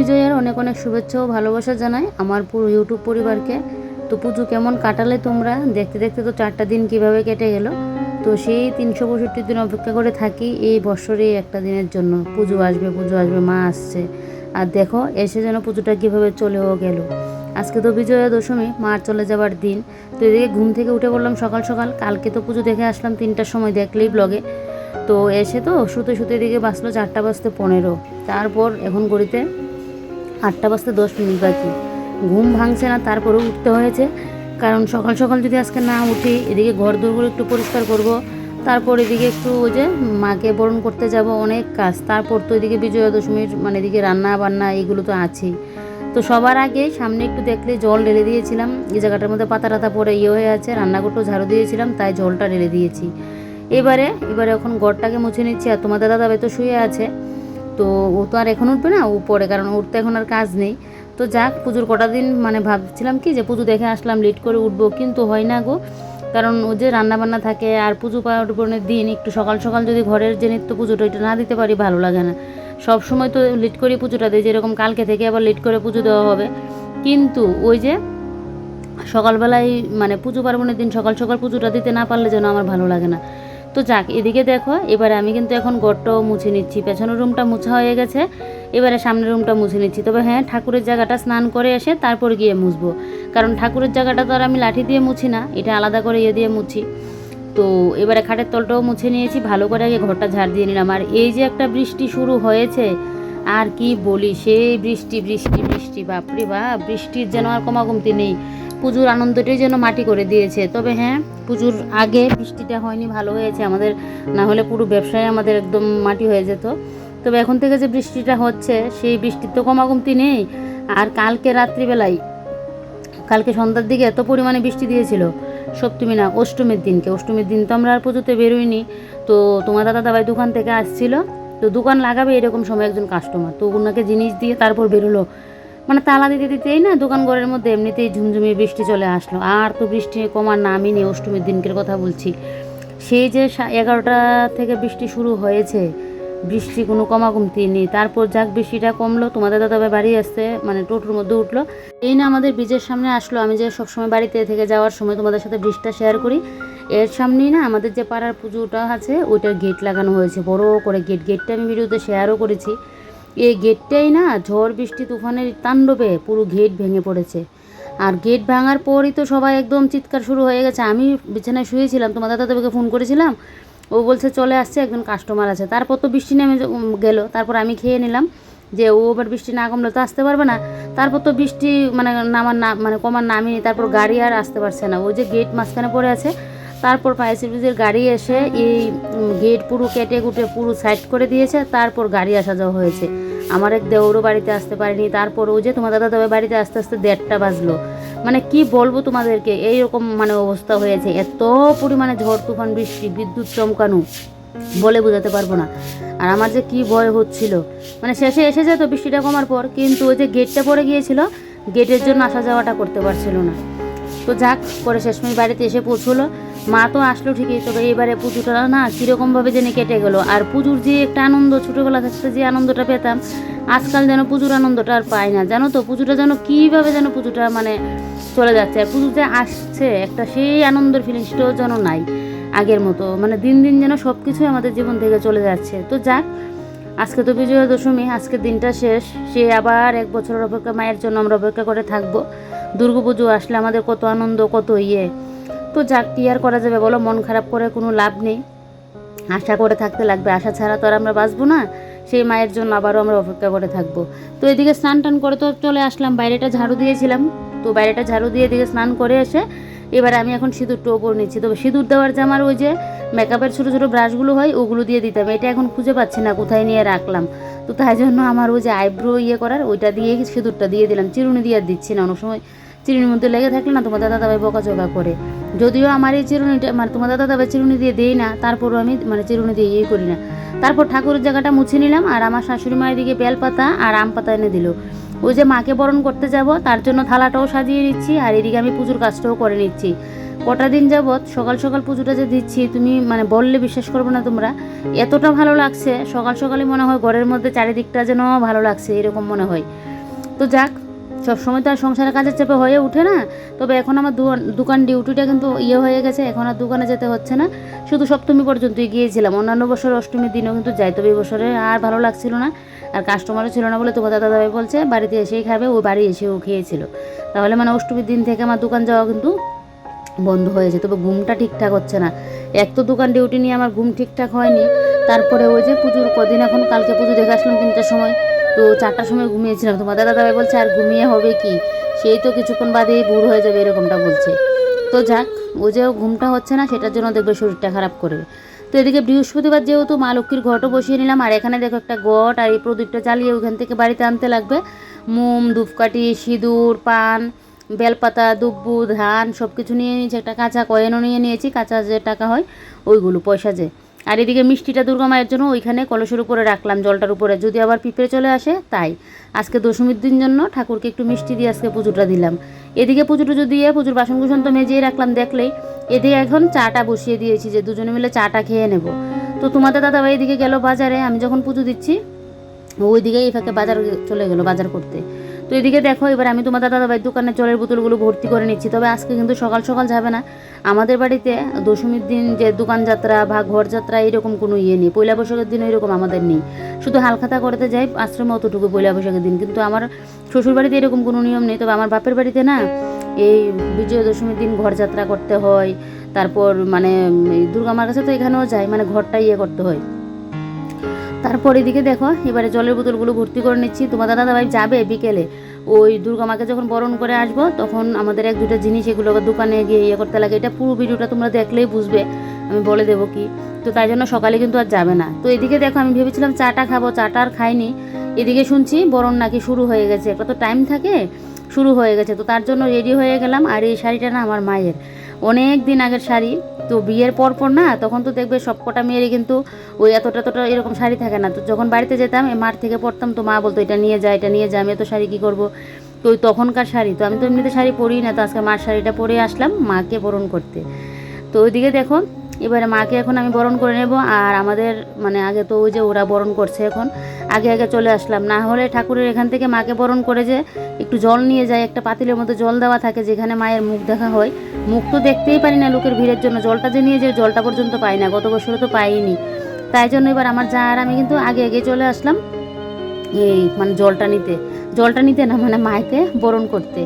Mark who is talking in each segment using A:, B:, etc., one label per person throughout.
A: বিজয়ের অনেক অনেক শুভেচ্ছা ও ভালোবাসা জানাই আমার পুরো ইউটিউব পরিবারকে। তো পুজো কেমন কাটালে তোমরা? দেখতে দেখতে তো চারটা দিন কীভাবে কেটে গেল। তো সেই তিনশো পঁয়ষট্টি দিন অপেক্ষা করে থাকি এই বছরে একটা দিনের জন্য। পুজো আসবে পুজো আসবে, মা আসছে। আর দেখো, এসে যেন পুজোটা কীভাবে চলেও গেল। আজকে তো বিজয়া দশমী, মার চলে যাবার দিন। তো এদিকে ঘুম থেকে উঠে বললাম সকাল সকাল, কালকে তো পুজো দেখে আসলাম তিনটার সময় দেখলেই ব্লগে তো এসে তো শুতে শুতে দিকে বাঁচলো চারটা বাজতে পনেরো। তারপর এখন ঘড়িতে আটটা বাজতে দশ মিনিট বাকি। ঘুম ভাঙছে না, তারপরেও উঠতে হয়েছে। কারণ সকাল সকাল যদি আজকে না উঠি, এদিকে ঘর দৌড়গুলো একটু পরিষ্কার করব। তারপর এদিকে একটু ওই যে মাকে বরণ করতে যাব অনেক কাজ। তারপর তো এদিকে বিজয়া দশমীর মানে এদিকে রান্না বান্না এগুলো তো আছেই। তো সবার আগে সামনে একটু দেখলে জল ঢেলে দিয়েছিলাম। এই জায়গাটার মধ্যে পাতা টাতা পরে ইয়ে হয়ে আছে, রান্নাঘরটাও ঝাড়ু দিয়েছিলাম, তাই জলটা ঢেলে দিয়েছি। এবারে এবারে এখন ঘরটাকে মুছে নিচ্ছি। আর তোমার দাদা তো শুয়ে আছে। তো ও তো আর এখন উঠবে না ও পরে, কারণ ওর তো এখন আর কাজ নেই। তো যাক, পুজোর কটা দিন মানে ভাবছিলাম কি যে পুজো দেখে আসলাম লেট করে উঠবো, কিন্তু হয় না গো। কারণ ও যে রান্নাবান্না থাকে আর পুজো পার্বণের দিন একটু সকাল সকাল যদি ঘরের যে নিত্য পুজোটা ওইটা না দিতে পারি ভালো লাগে না। সব সময় তো লেট করে পুজোটা দিই যেরকম কালকে থেকে আবার লেট করে পুজো দেওয়া হবে। কিন্তু ওই যে সকালবেলায় মানে পুজো পার্বণের দিন সকাল সকাল পুজোটা দিতে না পারলে যেন আমার ভালো লাগে না। তো যাক, এদিকে দেখো, এবারে আমি কিন্তু এখন গড়টাও মুছে নিচ্ছি। পেছনের রুমটা মুছা হয়ে গেছে, এবারে সামনের রুমটা মুছে নিচ্ছি। তবে হ্যাঁ ঠাকুরের জায়গাটা স্নান করে এসে তারপর গিয়ে মুছবো। কারণ ঠাকুরের জায়গাটা তো আর আমি লাঠি দিয়ে মুছি না, এটা আলাদা করে ইয়ে দিয়ে মুছি। তো এবারে খাটের তলটাও মুছে নিয়েছি, ভালো করে আগে ঘরটা ঝাড় দিয়ে নিলাম। আর এই যে একটা বৃষ্টি শুরু হয়েছে, আর কি বলি, সেই বৃষ্টি বৃষ্টি বৃষ্টি, বাপরে বাপ, বৃষ্টির যেন আর কমাকমতি নেই। পুজোর আনন্দটাই যেন মাটি করে দিয়েছে। তবে হ্যাঁ পুজোর আগে বৃষ্টিটা হয়নি, ভালো হয়েছে আমাদের। না হলে পুরো ব্যবসায় আমাদের একদম মাটি হয়ে যেত। তবে এখন থেকে যে বৃষ্টিটা হচ্ছে, সেই বৃষ্টির তো কমাকমতি নেই। আর কালকে রাত্রিবেলায় কালকে সন্ধ্যার দিকে এত পরিমাণে বৃষ্টি দিয়েছিল। সপ্তমী না, অষ্টমীর দিনকে। অষ্টমীর দিন তো আমরা আর পুজোতে বেরোইনি। তো তোমার দাদা দাবাই দোকান থেকে আসছিল। তো দোকান লাগাবে এরকম সময় একজন কাস্টমার তো ওনাকে জিনিস দিয়ে তারপর বেরোলো। মানে তালা দিতে দিতেই না দোকান ঘরের মধ্যে এমনিতেই ঝুমঝুমিয়ে বৃষ্টি চলে আসলো। আর তো বৃষ্টি কমার নামই নেই অষ্টমীর দিনকের কথা বলছি। সেই যে এগারোটা থেকে বৃষ্টি শুরু হয়েছে, বৃষ্টি কোনো কমাকমতি নেই। তারপর যাক বৃষ্টিটা কমলো, তোমাদের দাদা ভাই বাড়ি আসতে মানে টোটোর মধ্যে উঠল। এই না আমাদের ব্রিজের সামনে আসলো, আমি যে সবসময় বাড়িতে থেকে যাওয়ার সময় তোমাদের সাথে ব্রিজটা শেয়ার করি, এর সামনেই না আমাদের যে পাড়ার পুজোটা আছে, ওইটার গেট লাগানো হয়েছে। বড় করে গেট গেটটা আমি ভিডিওতে শেয়ারও করেছি। এই গেটটাই না ঝড় বৃষ্টি তুফানের তাণ্ডবে পুরো গেট ভেঙে পড়েছে। আর গেট ভাঙার পরই তো সবাই একদম চিৎকার শুরু হয়ে গেছে। আমি বিছানায় শুয়েছিলাম, তোমার দাদা দাদাকে ফোন করেছিলাম। ও বলছে, চলে আসছে, একজন কাস্টমার আছে। তারপর তো বৃষ্টি নেমে গেল। তারপর আমি খেয়ে নিলাম যে ও এবার বৃষ্টি না কমলে তো আসতে পারবে না। তারপর তো বৃষ্টি মানে নামার না মানে কমার নামিনি তারপর গাড়ি আর আসতে পারছে না। ওই যে গেট মাঝখানে পড়ে আছে তারপর ফায়ার সার্ভিসের গাড়ি এসে এই গেট পুরো কেটে কুটে পুরো সাইড করে দিয়েছে, তারপর গাড়ি আসা যাওয়া হয়েছে। আমার এক দেওরও বাড়িতে আসতে পারিনি, তারপর ওই যে তোমার দাদা তবে বাড়িতে আস্তে আস্তে দেড়টা বাজলো। মানে কি বলব তোমাদেরকে, এইরকম মানে অবস্থা হয়েছে। এত পরিমাণে ঝড়, তুফান, বৃষ্টি, বিদ্যুৎ চমকানো বলে বোঝাতে পারব না। আর আমার যে কি ভয় হচ্ছিল মানে শেষে এসে যেত বৃষ্টিটা কমার পর, কিন্তু ওই যে গেটটা পড়ে গিয়েছিল গেটের জন্য আসা যাওয়াটা করতে পারছিল না। তো যাক, পরে শেষমেশ বাড়িতে এসে পৌঁছলো। মা তো আসলো ঠিকই, তবে এবারে পুজোটা না কীরকমভাবে যেন কেটে গেলো। আর পুজোর যে একটা আনন্দ, ছোটোবেলা থাকতে যে আনন্দটা পেতাম, আজকাল যেন পুজোর আনন্দটা আর পাই না। জানো তো, পুজোটা যেন কীভাবে যেন পুজোটা মানে চলে যাচ্ছে। আর পুজো যে আসছে, একটা সেই আনন্দের ফিলিংসটাও যেন নাই আগের মতো। মানে দিন দিন যেন সব কিছুই আমাদের জীবন থেকে চলে যাচ্ছে। তো যাক আজকে তো বিজয়া দশমী আজকের দিনটা শেষ। সে আবার এক বছরের অপেক্ষা, মায়ের জন্য আমরা অপেক্ষা করে থাকব। দুর্গাপুজো আসলে আমাদের কত আনন্দ, কত ইয়ে। তো যাক, কি আর করা যাবে বলো? মন খারাপ করে কোনো লাভ নেই। আশা করে থাকতে লাগবে। আশা ছাড়া তো আর আমরা বাঁচবো না। সেই মায়ের জন্য আবারও আমরা অপেক্ষা করে থাকব। তো এদিকে স্নান টান করে তো চলে আসলাম। বাইরেটা ঝাড়ু দিয়েছিলাম। তো বাইরেটা ঝাড়ু দিয়ে এদিকে স্নান করে এসে এবার আমি এখন সিঁদুর টোপর নিচ্ছি। তবে সিঁদুর দেওয়ার যে আমার ওই যে মেকআপের ছোটো ছোটো ব্রাশগুলো হয়, ওগুলো দিয়ে দিতাম এটা এখন খুঁজে পাচ্ছি না, কোথায় নিয়ে রাখলাম। তো তাই জন্য আমার ওই যে আইব্রো ইয়ে করার, ওইটা দিয়ে সিঁদুরটা দিয়ে দিলাম। চিরুনি দিয়ে দিচ্ছি না, অনেক সময় চিরুনির মধ্যে লেগে থাকলে না তোমার দাদা দাবাই বকাচকা করে। যদিও আমার এই চিরুনিটা মানে তোমার দাদা দাবাই চিরুনি দিয়ে দেই না, তারপরও আমি মানে চিরুনি দিয়ে ইয়ে করি না। তারপর ঠাকুরের জায়গাটা মুছে নিলাম, আর আমার শাশুড়ি মায়ের দিকে বেলপাতা আর আম পাতা এনে দিল। ওই যে মাকে বরণ করতে যাব, তার জন্য থালাটাও সাজিয়ে নিচ্ছি আর এদিকে আমি পুজোর কাজটাও করে নিচ্ছি। কটা দিন যাবৎ সকাল সকাল পুজোটা যে দিচ্ছি, তুমি মানে বললে বিশ্বাস করবে না তোমরা, এতটা ভালো লাগছে, সকাল সকালই মনে হয় ঘরের মধ্যে চারিদিকটা যেন ভালো লাগছে, এরকম মনে হয়। তো যাক, সবসময় তো আর সংসারের কাজের চাপে হয়ে ওঠে না, তবে এখন আমার দোকান ডিউটিটা কিন্তু ইয়ে হয়ে গেছে, এখন আর দোকানে যেতে হচ্ছে না। শুধু সপ্তমী পর্যন্তই গিয়েছিলাম, অন্যান্য বছর অষ্টমীর দিনও কিন্তু যাই তবে বছরে আর ভালো লাগছিল না। আর কাস্টমারও ছিল না বলে তোমার দাদা দাদাই বলছে, বাড়িতে এসেই খাবে, ও বাড়ি এসেও খেয়েছিল। তাহলে মানে অষ্টমীর দিন থেকে আমার দোকান যাওয়া কিন্তু বন্ধ হয়েছে তবে ঘুমটা ঠিকঠাক হচ্ছে না। এক তো দোকান ডিউটি নিয়ে আমার ঘুম ঠিকঠাক হয়নি, তারপরে ওই যে পুজোর কদিন এখন, কালকে পুজো দেখে আসলাম তিনটার সময়, তো চারটার সময় ঘুমিয়েছিলাম। তোমার দাদা দাদাই বলছে, আর ঘুমিয়ে হবে কি? সেই তো কিছুক্ষণ বাদেই বুড় হয়ে যাবে, এরকমটা বলছে। তো যাক ও যে ঘুমটা হচ্ছে না, সেটার জন্য দেখবে শরীরটা খারাপ করবে। তো এদিকে বৃহস্পতিবার যেহেতু মা লক্ষ্মীর ঘটও বসিয়ে নিলাম, আর এখানে দেখো একটা গট, আর এই প্রদীপটা জ্বালিয়ে ওইখান থেকে বাড়িতে আনতে লাগবে। মোম, ধূপকাঠি, সিঁদুর, পান, বেলপাতা দুব্বু ধান সব কিছু নিয়ে নিয়েছি, একটা কাঁচা কয়েনও নিয়ে নিয়েছি, কাঁচা যে টাকা হয় ওইগুলো পয়সা যে। আর এদিকে মিষ্টিটা দুর্গা মায়ের জন্য ওইখানে কলসের উপরে রাখলাম, জলটার উপরে। যদি আবার পিঁপড়ে চলে আসে, তাই। আজকে দশমীর দিন জন্য ঠাকুরকে একটু মিষ্টি দিয়ে আজকে পুজোটা দিলাম। এদিকে পুজো টুজো দিয়ে পুজোর বাসন কুসন তো মেজেই রাখলাম দেখলেই। এদিকে এখন চাটা বসিয়ে দিয়েছি যে দুজনে মিলে চাটা খেয়ে নেব। তো তোমাদের দাদাভাই এদিকে গেল বাজারে, আমি যখন পুজো দিচ্ছি ওইদিকে এই ফাঁকে বাজার চলে গেলো বাজার করতে। তো এদিকে দেখো, এবার আমি তোমার দাদা ভাই দোকানে জলের বোতলগুলো ভর্তি করে নিচ্ছি। তবে আজকে কিন্তু সকাল সকাল যাবে না। আমাদের বাড়িতে দশমীর দিন যে দোকান যাত্রা বা ঘর যাত্রা, এরকম কোনো ইয়ে নেই। পয়লা বৈশাখের দিন এরকম আমাদের নেই। শুধু হালখাতা করতে যাই, আশ্রমে অতটুকু পয়লা বৈশাখের দিন। কিন্তু আমার শ্বশুর বাড়িতে এরকম কোনো নিয়ম নেই। তবে আমার বাপের বাড়িতে না এই বিজয়া দশমীর দিন ঘর যাত্রা করতে হয়। তারপর মানে দুর্গা মার কাছে তো এখানেও যায় মানে ঘরটা ইয়ে করতে হয়। তারপর এদিকে দেখো, এবারে জলের বোতলগুলো ভর্তি করে নিচ্ছি। তোমার দাদা দাদাভাই যাবে বিকেলে। ওই দুর্গা মাকে যখন বরণ করে আসব, তখন আমাদের এক দুটো জিনিস এগুলো দোকানে গিয়ে ইয়ে করতে লাগে। এটা পুরো ভিডিওটা তোমরা দেখলেই বুঝবে, আমি বলে দেবো কি। তো তাই জন্য সকালে কিন্তু আর যাবে না। তো এদিকে দেখো, আমি ভেবেছিলাম চাটা খাব, চাটা আর খাইনি। এদিকে শুনছি বরণ নাকি শুরু হয়ে গেছে। কত টাইম থাকে শুরু হয়ে গেছে। তো তার জন্য রেডি হয়ে গেলাম। আর এই শাড়িটা না আমার মায়ের। অনেক দিন আগের শাড়ি। তো বিয়ের পর পর না, তখন তো দেখবে সব কটা মেয়েরই কিন্তু ওই এতটা এতটা এরকম শাড়ি থাকে না। তো যখন বাড়িতে যেতাম মার থেকে পড়তাম, তো মা বলতো, এটা নিয়ে যা, এটা নিয়ে যা, আমি এত শাড়ি কী করব? তো ওই তখনকার শাড়ি। তো আমি তো এমনিতে শাড়ি পরি না, তো আজকে মার শাড়িটা পরে আসলাম মাকে বরণ করতে। তো ওইদিকে দেখো এবারে মাকে এখন আমি বরণ করে নেব, আর আমাদের মানে আগে তো ওই যে ওরা বরণ করছে এখন, আগে আগে চলে আসলাম। না হলে ঠাকুরের এখান থেকে মাকে বরণ করে যে একটু জল নিয়ে যায় একটা পাতিলের মধ্যে জল দেওয়া থাকে যেখানে মায়ের মুখ দেখা হয়। মুখ তো দেখতেই পারি না লোকের ভিড়ের জন্য, জলটা যে নিয়ে যে জলটা পর্যন্ত পাই না, গত বছরে তো পাইনি। তাই জন্য এবার আমার যা আর আমি কিন্তু আগে আগে চলে আসলাম, এই মানে জলটা নিতে। জলটা নিতে না মানে মাকে বরণ করতে।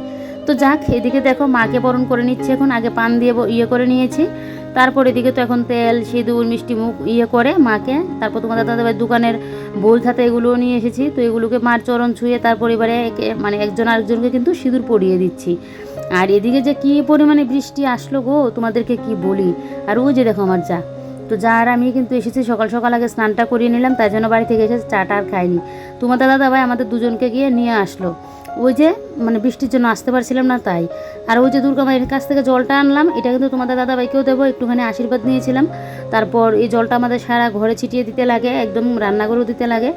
A: তো যাক, এদিকে দেখো, মাকে বরণ করে নিচ্ছে এখন, আগে পান দিয়ে ইয়ে করে নিয়েছি। তারপর এদিকে তো এখন তেল সিঁদুর মিষ্টি মুখ ইয়ে করে মাকে। তারপর তোমাদের দাদাভাই দোকানের বই খাতা এগুলোও নিয়ে এসেছি। তো এগুলোকে মার চরণ ছুঁয়ে তারপর এবারে একে- মানে একজন আরেকজনকে কিন্তু সিঁদুর পরিয়ে দিচ্ছি। আর এদিকে যে কী পরিমাণে বৃষ্টি আসলো গো তোমাদেরকে কি বলি? আর ওই যে দেখো আমার যা তো যা আর আমি কিন্তু এসেছি সকাল সকাল আগে স্নানটা করিয়ে নিলাম তাই জন্য বাড়ি থেকে এসে চাটা আর খাইনি। তোমাদের দাদা ভাই আমাদের দুজনকে গিয়ে নিয়ে আসলো। ওই যে মানে বৃষ্টির জন্য আসতে পারছিলাম না তাই। আর ওই যে দুর্গা মায়ের কাছ থেকে জলটা আনলাম, এটা কিন্তু তোমাদের দাদা ভাইকেও দেবো, একটুখানি আশীর্বাদ নিয়েছিলাম। তারপর এই জলটা আমাদের সারা ঘরে ছিটিয়ে দিতে লাগে, একদম রান্নাঘরেও দিতে লাগে।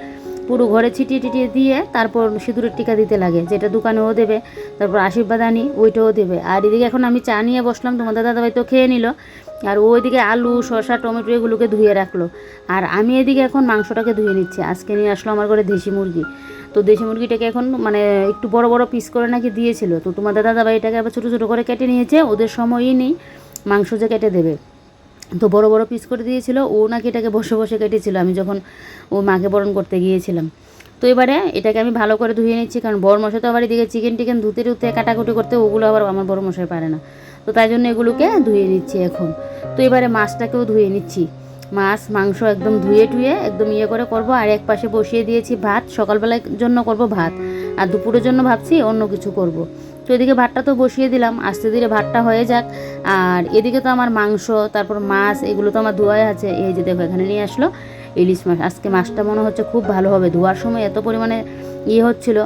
A: পুরো ঘরে ছিটিয়ে টিটিয়ে দিয়ে তারপর সিঁদুরের টিকা দিতে লাগে, যেটা দোকানেও দেবে, তারপর আশীর্বাদ আনি, ওইটাও দেবে। আর এদিকে এখন আমি চা নিয়ে বসলাম, তোমাদের দাদাভাই তো খেয়ে নিল। আর ওইদিকে আলু, শসা, টমেটো এগুলোকে ধুয়ে রাখল। আর আমি এদিকে এখন মাংসটাকে ধুয়ে নিচ্ছি। আজকে নিয়ে আসলো আমার ঘরে দেশি মুরগি। তো দেশি মুরগিটাকে এখন মানে একটু বড় বড় পিস করে নাকি দিয়েছিল। তো তোমাদের দাদাভাই এটাকে আবার ছোটো ছোটো করে কেটে নিয়েছে। ওদের সময়ই নেই। মাংস যে কেটে দেবে। তো বড় বড় পিস করে দিয়েছিল। ও নাকি এটাকে বসে বসে কেটেছিল। আমি যখন ও মাকে বরণ করতে গিয়েছিলাম। তো এবারে এটাকে আমি ভালো করে ধুয়ে নিচ্ছি। কারণ বড় মশাই তো আবার এদিকে চিকেন টিকেন ধুতে ধুতে কাটাকুটি করতে ওগুলো আবার আমার বড় মশাই পারে না। তো তাই জন্য এগুলোকে ধুয়ে নিচ্ছি এখন। তো এবারে মাছটাকেও ধুয়ে নিচ্ছি। মাছ, মাংস একদম ধুয়ে টুয়ে একদম ইয়ে করে করব, আর এক পাশে বসিয়ে দিয়েছি ভাত। সকালবেলার জন্য করব ভাত, আর দুপুরের জন্য ভাবছি অন্য কিছু করব। তো এদিকে ভাতটা তো বসিয়ে দিলাম, আস্তে ধীরে ভাতটা হয়ে যাক। আর এদিকে তো আমার মাংস, তারপর মাছ, এগুলো তো আমার ধোয়াই আছে। এই যে দেখো, এখানে নিয়ে আসলো ইলিশ মাছ। আজকে মাছটা মনে হচ্ছে খুব ভালো হবে। ধোয়ার সময় এত পরিমাণে ইয়ে হচ্ছিল।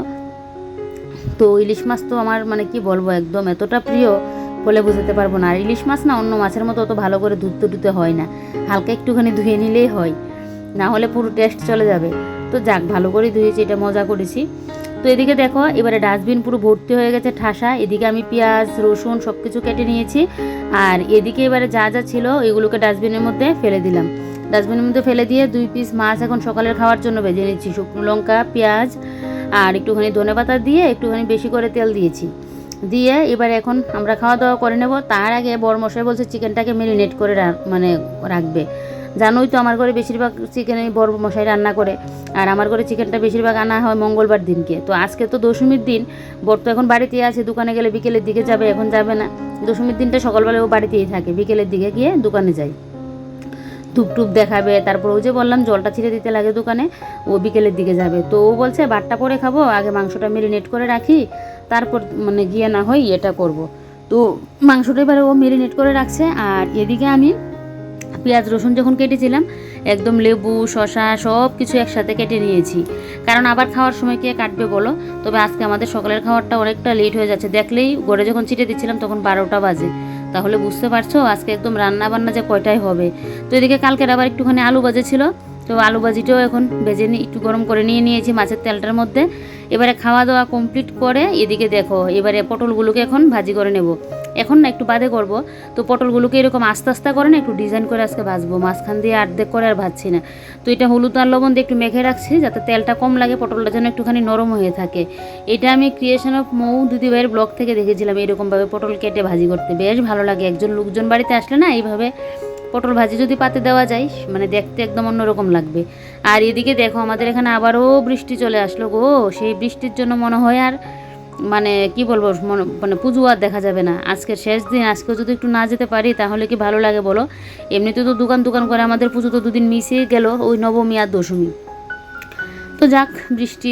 A: তো ইলিশ মাছ তো আমার মানে কি বলব, একদম এতটা প্রিয় বলে বোঝাতে পারব না। আর ইলিশ মাছ না অন্য মাছের মতো অত ভালো করে ধুতে ধুতে হয় না। হালকা একটুখানি ধুয়ে নিলেই হয়। না হলে পুরো টেস্ট চলে যাবে। তো যাক, ভালো করে ধুয়েছি, এটা মজা করেছি। তো এদিকে দেখো, এবারে ডাস্টবিন পুরো ভর্তি হয়ে গেছে ঠাসা। এদিকে আমি পেঁয়াজ, রসুন সব কিছু কেটে নিয়েছি। আর এদিকে এবারে যা যা ছিল এগুলোকে ডাস্টবিনের মধ্যে ফেলে দিলাম। ডাস্টবিনের মধ্যে ফেলে দিয়ে দুই পিস মাছ এখন সকালের খাওয়ার জন্য ভেজে নিচ্ছি। শুকনো লঙ্কা, পেঁয়াজ আর একটুখানি ধনে পাতা দিয়ে একটুখানি বেশি করে তেল দিয়েছি। দিয়ে এবার এখন আমরা খাওয়া দাওয়া করে নেব। তার আগে বড় মশাই বলছে চিকেনটাকে মেরিনেট করে মানে রাখবে। জানোই তো আমার ঘরে বেশিরভাগ চিকেনে বড় মশাই রান্না করে। আর আমার ঘরে চিকেনটা বেশিরভাগ আনা হয় মঙ্গলবার দিনকে। তো আজকে তো দশমীর দিন। বর তো এখন বাড়িতে আছে, দোকানে গেলে বিকেলের দিকে যাবে, এখন যাবে না। দশমীর দিনটা সকালবেলা ও বাড়িতেই থাকে, বিকেলের দিকে গিয়ে দোকানে যায়। ধূপ টুপ দেখাবে। তারপর ওই যে বললাম, জলটা ছিঁড়ে দিতে লাগে দোকানে, ও বিকেলের দিকে যাবে। তো ও বলছে বাটটা পরে খাব, আগে মাংসটা মেরিনেট করে রাখি, তারপর মানে গিয়ে না হয় এটা করব। তো মাংসটা এবারে ও মেরিনেট করে রাখছে, আর এদিকে আমি পেঁয়াজ, রসুন যখন কেটেছিলাম, একদম লেবু শশা সব কিছু একসাথে কেটে নিয়েছি। কারণ আবার খাওয়ার সময় কে কাটবে বলো? তবে আজকে আমাদের সকালের খাওয়ারটা অনেকটা লেট হয়ে যাচ্ছে। দেখলেই গড়ে যখন চিটে দিচ্ছিলাম, তখন বারোটা বাজে। তাহলে বুঝতে পারছ আজকে একদম রান্না বান্না যে কয়টাই হবে। তো এদিকে কালকের আবার একটুখানি আলু বাজে ছিল। তো আলু ভাজিটাও এখন ভেজে নিয়ে একটু গরম করে নিয়ে নিয়েছি মাছের তেলটার মধ্যে। এবারে খাওয়া দাওয়া কমপ্লিট করে এদিকে দেখো, এবারে পটলগুলোকে এখন ভাজি করে নেব। এখন না একটু বাদে করব। তো পটলগুলোকে এরকম আস্তে আস্তে করে না একটু ডিজাইন করে আজকে ভাজবো। মাঝখান দিয়ে আর্ধেক করে আর ভাজছি না। তো এটা হলুদ আর লবণ দিয়ে একটু মেখে রাখছি যাতে তেলটা কম লাগে, পটলটা যেন একটুখানি নরম হয়ে থাকে। এটা আমি ক্রিয়েশন অফ মৌ দিদিভাইয়ের ব্লগ থেকে দেখেছিলাম, এরকমভাবে পটল কেটে ভাজি করতে। বেশ ভালো লাগে। একজন লোকজন বাড়িতে আসলে না এইভাবে পটল ভাজি যদি পাতে দেওয়া যায় মানে দেখতে একদম অন্যরকম লাগবে। আর এদিকে দেখো, আমাদের এখানে আবারও বৃষ্টি চলে আসলো গো। সেই বৃষ্টির জন্য মনে হয় আর মানে কি বলব, মনে মানে পুজো আর দেখা যাবে না। আজকের শেষ দিন, আজকেও যদি একটু না যেতে পারি, তাহলে কি ভালো লাগে বলো? এমনিতে তো দোকান দোকান করে আমাদের পুজো তো দুদিন মিশিয়ে গেল, ওই নবমী আর দশমী। তো যাক, বৃষ্টি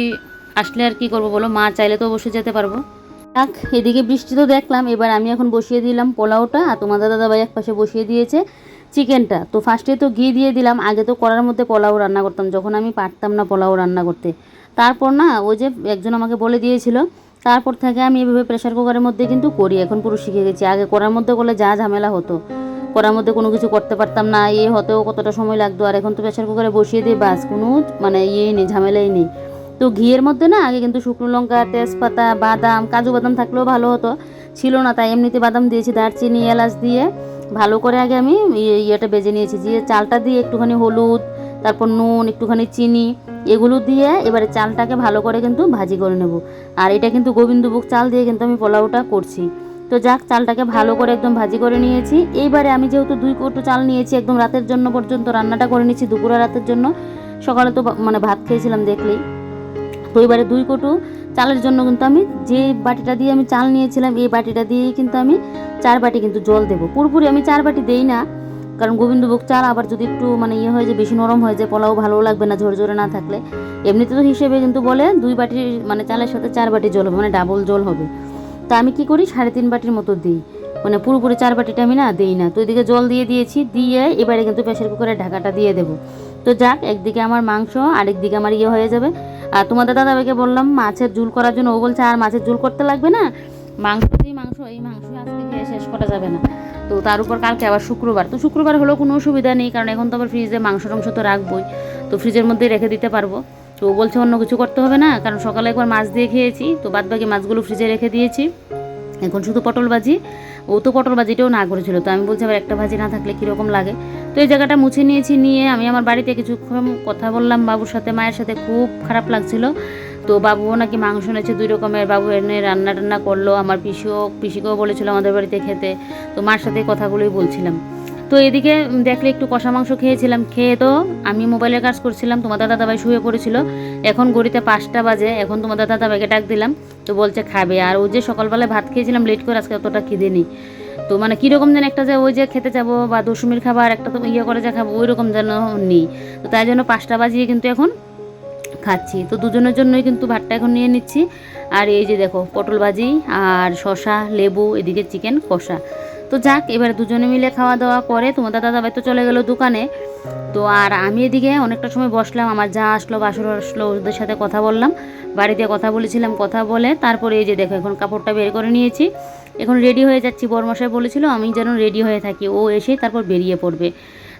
A: আসলে আর কি করব বলো? মা চাইলে তো অবশ্যই যেতে পারব। যাক, এদিকে বৃষ্টি তো দেখলাম, এবার আমি এখন বসিয়ে দিলাম পোলাওটা, আর তোমার দাদা ভাই এক পাশে বসিয়ে দিয়েছে। চিকেনটা। তো ফার্স্টে তো ঘি দিয়ে দিলাম, আগে তো কড়ার মধ্যে পোলাও রান্না করতাম, যখন আমি পারতাম না পোলাও রান্না করতে। তারপর না, ওই যে একজন আমাকে বলে দিয়েছিল, তারপর থেকে আমি এভাবে প্রেশার কুকারের মধ্যে কিন্তু করি, এখন পুরো শিখে গেছি। আগে কড়ার মধ্যে করলে যা ঝামেলা হতো, কড়ার মধ্যে কোনো কিছু করতে পারতাম না ইয়ে হতেও কতটা সময় লাগতো, আর এখন তো প্রেশার কুকারে বসিয়ে দিয়ে বাস, কোনো মানে ইয়েই নেই, ঝামেলাই নেই। তো ঘিয়ের মধ্যে না, আগে কিন্তু শুকনো লঙ্কা, তেজপাতা, বাদাম, কাজু বাদাম থাকলেও ভালো হতো, ছিল না, তাই এমনিতে বাদাম দিয়েছি, দারচিনি, এলাচ দিয়ে। ভালো করে আগে আমি ইয়ে- ইয়েটা বেজে নিয়েছি। যে চালটা দিয়ে একটুখানি হলুদ, তারপর নুন, একটুখানি চিনি, এগুলো দিয়ে এবারে চালটাকে ভালো করে কিন্তু ভাজি করে নেব। আর এটা কিন্তু গোবিন্দভোগ চাল দিয়ে কিন্তু আমি পোলাওটা করছি। তো যাক, চালটাকে ভালো করে একদম ভাজি করে নিয়েছি। এইবারে আমি যেহেতু দুই কৌটো চাল নিয়েছি, একদম রাতের জন্য পর্যন্ত রান্নাটা করে নিয়েছি, দুপুরে রাতের জন্য। সকালে তো মানে ভাত খেয়েছিলাম দেখলেই। তো এবারে দুই কটু চালের জন্য কিন্তু আমি যে বাটিটা দিয়ে আমি চাল নিয়েছিলাম, এই বাটিটা দিয়েই কিন্তু আমি চার বাটি কিন্তু জল দেবো। পুরোপুরি আমি চার বাটি দেই না, কারণ গোবিন্দভোগ চাল আবার যদি একটু মানে ইয়ে হয়ে যায়, বেশি নরম হয়ে যায়, পোলাও ভালো লাগবে না, ঝরঝরে না থাকলে। এমনিতে তো হিসেবে কিন্তু বলে দুই বাটি মানে চালের সাথে চার বাটি জল হবে মানে ডাবল জল হবে। তা আমি কি করি, সাড়ে তিন বাটির মতো দিই। মানে পুরোপুরি চার বাটিটা আমি না দিই না। তো এদিকে জল দিয়ে দিয়েছি, দিয়ে এবারে কিন্তু প্রেশার কুকারের ঢাকাটা দিয়ে দেবো। তো যাক, একদিকে আমার মাংস, আরেকদিকে আমার ইয়ে হয়ে যাবে। আর তোমাদের দাদাভাইকে বললাম, মাছের ঝুল করার জন্য ও বলছে, আর মাছের ঝুল করতে লাগবে না? মাংস দিয়ে মাংস, এই মাংস, আজকে খেয়ে শেষ করা যাবে না। তো তার উপর কালকে আবার শুক্রবার। তো শুক্রবার হলেও কোনো অসুবিধা নেই, কারণ এখন তো আবার ফ্রিজে মাংস টাংস তো রাখবোই। তো ফ্রিজের মধ্যে রেখে দিতে পারব। তো ও বলছে, অন্য কিছু করতে হবে না, কারণ সকালে একবার মাছ দিয়ে খেয়েছি। তো বাদ বাকি মাছগুলো ফ্রিজে রেখে দিয়েছি। এখন শুধু পটল ভাজি ও তো পটল ভাজিটাও না করেছিল, তো আমি বলছি, আবার একটা ভাজি না থাকলে কীরকম লাগে? তো এই জায়গাটা মুছে নিয়েছি, নিয়ে আমি আমার বাড়িতে কিছুক্ষণ কথা বললাম বাবুর সাথে, মায়ের সাথে খুব খারাপ লাগছিল। তো বাবুও নাকি মাংস এনেছে দুই রকমের, বাবু এনে রান্না টান্না করল, আমার পিসিও, পিসিকেও বলেছিল আমাদের বাড়িতে খেতে, তো মার সাথে কথাগুলোই বলছিলাম। তো এদিকে দেখলে একটু কষা মাংস খেয়েছিলাম, খেয়ে তো আমি মোবাইলের কাজ করছিলাম, তোমাদের দাদাভাই শুয়ে পড়েছিল। এখন গড়িতে পাঁচটা বাজে, এখন তোমাদের দাদাভাইকে ডাক দিলাম, তো বলছে খাবে। আর ওই যে সকালবেলায় ভাত খেয়েছিলাম লেট করে আজকে অতটা খিদে নেই। তো মানে কীরকম যেন একটা যে ওই যে খেতে যাব বা দশমীর খাবার, একটা তো ইয়ে করে যা খাব ওই রকম যেন নেই। তো তাই জন্য পাঁচটা বাজিয়ে কিন্তু এখন খাচ্ছি। তো দুজনের জন্যই কিন্তু ভাতটা এখন নিয়ে নিচ্ছি। আর এই যে দেখো, পটল ভাজি আর শশা লেবু, এদিকে চিকেন কষা। তো যাক, এবার দুজনে মিলে খাওয়া দাওয়া করে তোমাদের দাদাভাই তো চলে গেল দোকানে। তো আর আমি এদিকে অনেকটা সময় বসলাম, আমার যা আসলো, বাসর আসলো, ওদের সাথে কথা বললাম। বাড়িতে কথা বলেছিলাম, কথা বলে তারপরে এই যে দেখো, এখন কাপড়টা বের করে নিয়েছি। এখন রেডি হয়ে যাচ্ছি, বরমশাই বলেছিল, আমি যেন রেডি হয়ে থাকি। ও এসে তারপর বেরিয়ে পড়বে।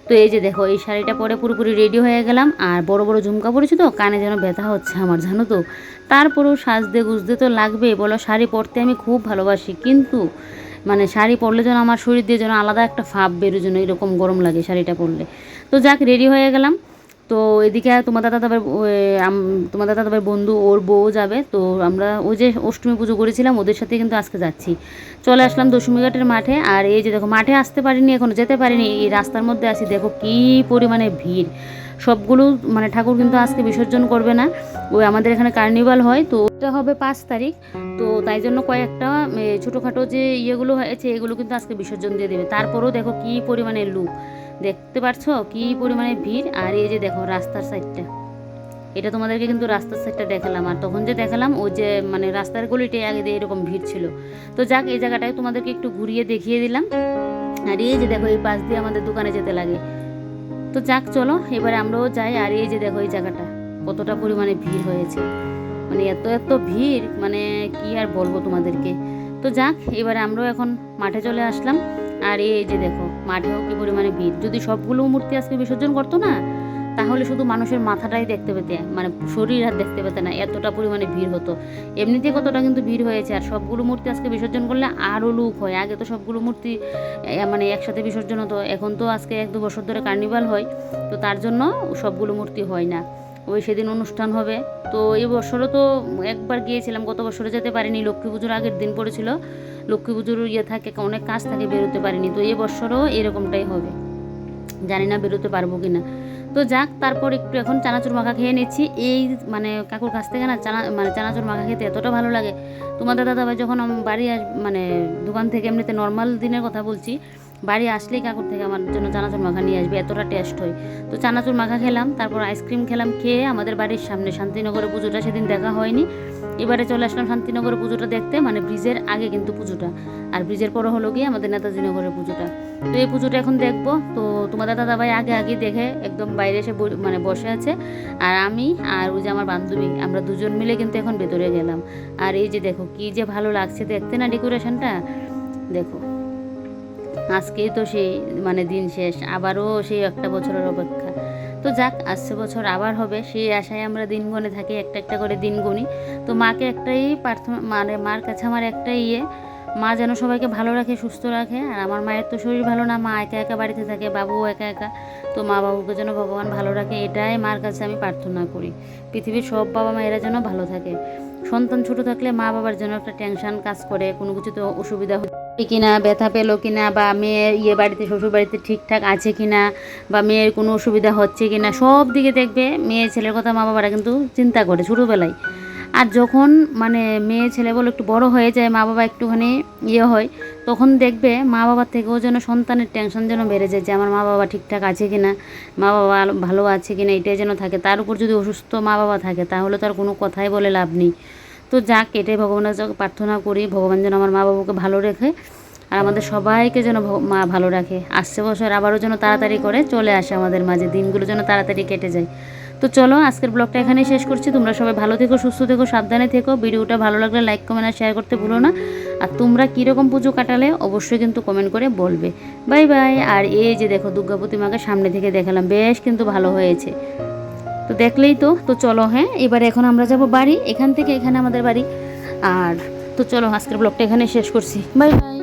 A: তো এই যে দেখো, এই শাড়িটা পরে পুরোপুরি রেডি হয়ে গেলাম। আর বড় বড় ঝুমকা পরেছি তো, কানে যেন ব্যথা হচ্ছে আমার, জানো তো। তারপরেও সাজতে গুজতে তো লাগবে বলো, শাড়ি পরতে আমি খুব ভালোবাসি। কিন্তু মানে শাড়ি পরলে যেন আমার শরীর দিয়ে যেন আলাদা একটা ফাপ বেরো যেন এরকম গরম লাগে শাড়িটা পরলে। তো যাক রেডি হয়ে গেলাম। তো এদিকে তোমার দাদা তারপর তোমার দাদা তারপর বন্ধু, ওর বউ যাবে। তো আমরা ওই যে অষ্টমী পুজো করেছিলাম, ওদের সাথে কিন্তু আজকে যাচ্ছি। চলে আসলাম দশমী ঘাটের মাঠে, আর এই যে দেখো, মাঠে আসতে পারিনি, এখনও যেতে পারিনি, এই রাস্তার মধ্যে আসি দেখো কী পরিমাণে ভিড়। সবগুলো মানে ঠাকুর কিন্তু আজকে বিসর্জন করবে না। ওই আমাদের এখানে কার্নিভাল হয়, তো ওটা হবে পাঁচ তারিখ। তো তাই জন্য কয়েকটা ছোটোখাটো যে ইয়েগুলো হয়েছে, এগুলো কিন্তু আজকে বিসর্জন দিয়ে দেবে। তারপরেও দেখো কী পরিমাণে লুক দেখতে পারছ কী পরিমাণে ভিড়? আর এই যে দেখো, রাস্তার সাইডটা এটা তোমাদেরকে কিন্তু রাস্তার সাইডটা দেখালাম। আর তখন যে দেখালাম, ওই যে মানে রাস্তার গলিতে আগে দিয়ে এরকম ভিড় ছিল। তো যাক, এই জায়গাটায় তোমাদেরকে একটু ঘুরিয়ে দেখিয়ে দিলাম। আর এই যে দেখো, এই পাশ দিয়ে আমাদের দোকানে যেতে লাগে। তো যাক, চলো, এবারে আমরাও যাই। আর এই যে দেখো, এই জায়গাটা, কতটা পরিমাণে ভিড় হয়েছে। মানে এত এত ভিড় মানে কি আর বলব তোমাদেরকে। তো যাক, এবারে আমরাও এখন মাঠে চলে আসলাম। আর এই যে দেখো মাঠেও কি পরিমাণে ভিড় যদি সবগুলো মূর্তি আজকে বিসর্জন করতো না, তাহলে শুধু মানুষের মাথাটাই দেখতে পেতে মানে শরীর আর দেখতে পেতে না, এতটা পরিমাণে ভিড় হতো। এমনিতে কতটা কিন্তু ভিড় হয়েছে, আর সবগুলো মূর্তি আজকে বিসর্জন করলে আরও লুক হয়। আগে তো সবগুলো মূর্তি মানে একসাথে বিসর্জন হতো, এখন তো আজকে এক দু বছর ধরে কার্নিভাল হয়, তো তার জন্য সবগুলো মূর্তি হয় না। ওই সেদিন অনুষ্ঠান হবে। তো এই বছরও তো একবার গিয়েছিলাম, গত বছরে যেতে পারিনি, লক্ষ্মী পুজোর আগের দিন পড়েছিল। লক্ষ্মী পুজোর ইয়ে থাকে, অনেক কাজ থাকে, বেরোতে পারিনি। তো এই বছরও এরকমটাই হবে। জানি না বেরোতে পারব কি না তো যাক, তারপর একটু এখন চানাচুর মাখা খেয়ে নিচ্ছি। এই মানে কাকুর কাছ থেকে না চানা মানে চানাচুর মাখা খেতে এতটা ভালো লাগে। তোমাদের দাদাভাই যখন বাড়ি আস মানে দোকান থেকে এমনিতে নর্মাল দিনের কথা বলছি বাড়ি আসলেই কাকুর থেকে আমার জন্য চানাচুর মাখা নিয়ে আসবে, এতটা টেস্ট হয়। তো চানাচুর মাখা খেলাম, তারপর আইসক্রিম খেলাম, খেয়ে আমাদের বাড়ির সামনে শান্তিনগরে পুজোটা সেদিন দেখা হয়নি। এবারে চলে আসলাম শান্তিনগরের পুজোটা দেখতে মানে ব্রিজের আগে কিন্তু পুজোটা। আর ব্রিজের পরে হলো গিয়ে আমাদের নেতাজি নগরের পুজোটা। তো এই পুজোটা এখন দেখব। তো তোমাদের দাদাভাই আগে আগে দেখে একদম বাইরে এসে মানে বসে আছে। আর আমি আর ওই যে আমার বান্ধবী, আমরা দুজন মিলে কিন্তু এখন ভেতরে গেলাম। আর এই যে দেখো, কি যে ভালো লাগছে দেখতে না ডেকোরেশনটা দেখো। আজকেই তো সেই মানে দিন শেষ, আবারও সেই একটা বছরের অপেক্ষা। তো যাক, আসছে বছর আবার হবে, সেই আশায় আমরা দিন গণে থাকি, একটা একটা করে দিন গুনি। তো মাকে একটাই প্রার্থনা মানে মার কাছে আমার একটাই ইয়ে মা যেন সবাইকে ভালো রাখে, সুস্থ রাখে। আর আমার মায়ের তো শরীর ভালো না, মা একা একা বাড়িতে থাকে, বাবুও একা একা। তো মা বাবুকে যেন ভগবান ভালো রাখে, এটাই মার কাছে আমি প্রার্থনা করি। পৃথিবীর সব বাবা মায়েরা যেন ভালো থাকে। সন্তান ছোট থাকলে মা বাবার জন্য একটা টেনশন কাজ করে, কোনো কিছুতে অসুবিধা হচ্ছে কিনা, ব্যথা পেল কিনা, বা মেয়ের ইয়ে বাড়িতে, শ্বশুর বাড়িতে ঠিকঠাক আছে কিনা, বা মেয়ের কোনো অসুবিধা হচ্ছে কিনা, সব দিকে দেখবে মেয়ে ছেলের কথা মা বাবারা কিন্তু চিন্তা করে ছোটোবেলায়। আর যখন মানে মেয়ে ছেলে বলে একটু বড় হয়ে যায়, মা বাবা একটুখানি ইয়ে হয়, তখন দেখবে মা বাবার থেকেও যেন সন্তানের টেনশন যেন বেড়ে যায় যে আমার মা বাবা ঠিকঠাক আছে কিনা, মা বাবা ভালো আছে কিনা, এটাই যেন থাকে। তার উপর যদি অসুস্থ মা বাবা থাকে, তাহলে তো আর কোনো কথাই বলে লাভ নেই। তো যাক এটাই ভগবানের প্রার্থনা করি, ভগবান যেন আমার মা বাবাকে ভালো রেখে আর আমাদের সবাইকে যেন মা ভালো রাখে। আসছে বছর আবারও যেন তাড়াতাড়ি করে চলে আসে আমাদের মাঝে, দিনগুলো যেন তাড়াতাড়ি কেটে যায়। তো চলো, আজকের ব্লগটা এখানেই শেষ করছি। তোমরা সবাই ভালো থেকো, সুস্থ থেকো, সাবধানে থেকো। ভিডিওটা ভালো লাগলে লাইক, কমেন্ট আর শেয়ার করতে ভুলো না। আর তোমরা কীরকম পুজো কাটালে অবশ্যই কিন্তু কমেন্ট করে বলবে। Bye bye. আর এই যে দেখো দুর্গা প্রতিমাকে সামনে থেকে দেখালাম, বেশ কিন্তু ভালো হয়েছে। তো দেখলেই তো তো চলো হ্যাঁ? এবারে এখন আমরা যাব বাড়ি, এখান থেকে এখানে আমাদের বাড়ি। আর তো চলো, আজকের ব্লগটা এখানে শেষ করছি। Bye bye.